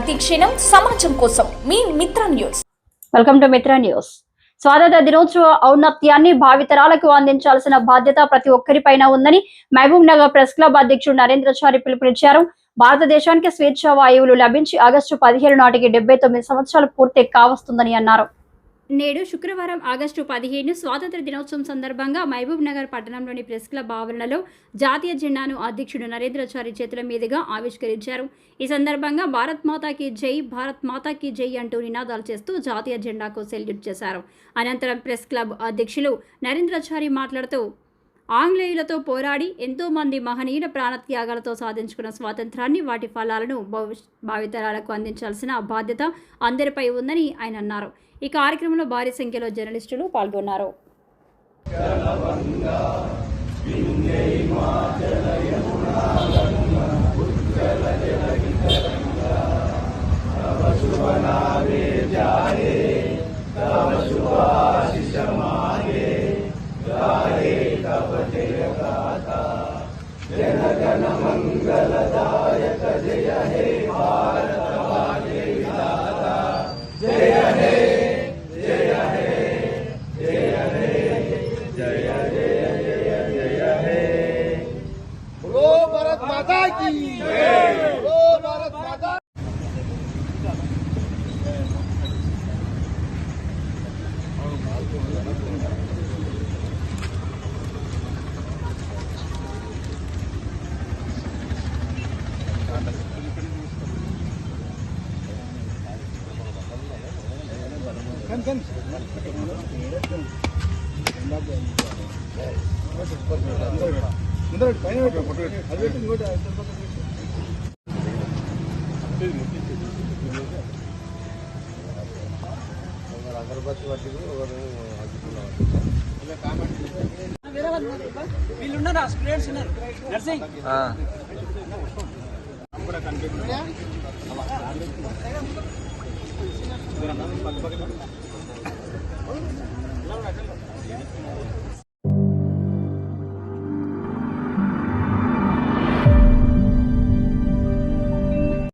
ప్రతిక్షణం సమాజం కోసం. మీ Mitra news. Welcome to Mitra news. స్వాతంత్ర దినోత్సవ ఔన్నత్యాన్ని భావితరాలకు అందించాల్సిన బాధ్యత ప్రతి ఒక్కరిపైన ఉందని మహబూబ్ నగర్ ప్రెస్ క్లబ్ అధ్యక్షుడు నరేంద్రచారి పిలుపునిచ్చారు. భారతదేశానికి స్వేచ్ఛ వాయువులు లభించి ఆగస్టు పదిహేను నాటికి డెబ్బై తొమ్మిది సంవత్సరాలు పూర్తి కావస్తుందని అన్నారు. నేడు శుక్రవారం ఆగస్టు పదిహేను స్వాతంత్ర దినోత్సవం సందర్భంగా మహబూబ్ నగర్ పట్టణంలోని ప్రెస్ క్లబ్ ఆవరణలో జాతీయ జెండాను అధ్యక్షుడు నరేంద్రచారి చేతుల మీదుగా ఆవిష్కరించారు. ఈ సందర్భంగా భారత్ మాతాకి జై భారత్ మాతాకి జై అంటూ నినాదాలు చేస్తూ జాతీయ జెండాకు సెల్యూట్ చేశారు. అనంతరం ప్రెస్ క్లబ్ అధ్యక్షులు నరేంద్రచారి మాట్లాడుతూ ఆంగ్లేయులతో పోరాడి ఎంతోమంది మహనీయుల ప్రాణత్యాగాలతో సాధించుకున్న స్వాతంత్రాన్ని వాటి ఫలాలను భావితరాలకు అందించాల్సిన బాధ్యత అందరిపై ఉందని ఆయన అన్నారు. ఈ కార్యక్రమంలో భారీ సంఖ్యలో జర్నలిస్టులు పాల్గొన్నారు. जनमङ्गलदायक जय हे भारत माते जय हे जय हे जय हे जय जय जय जय हे बोलो माता की అగరబత్తి అది పెట్టు. వీళ్ళున్నారు స్టూడెంట్స్ ఉన్నారు నర్సింగ్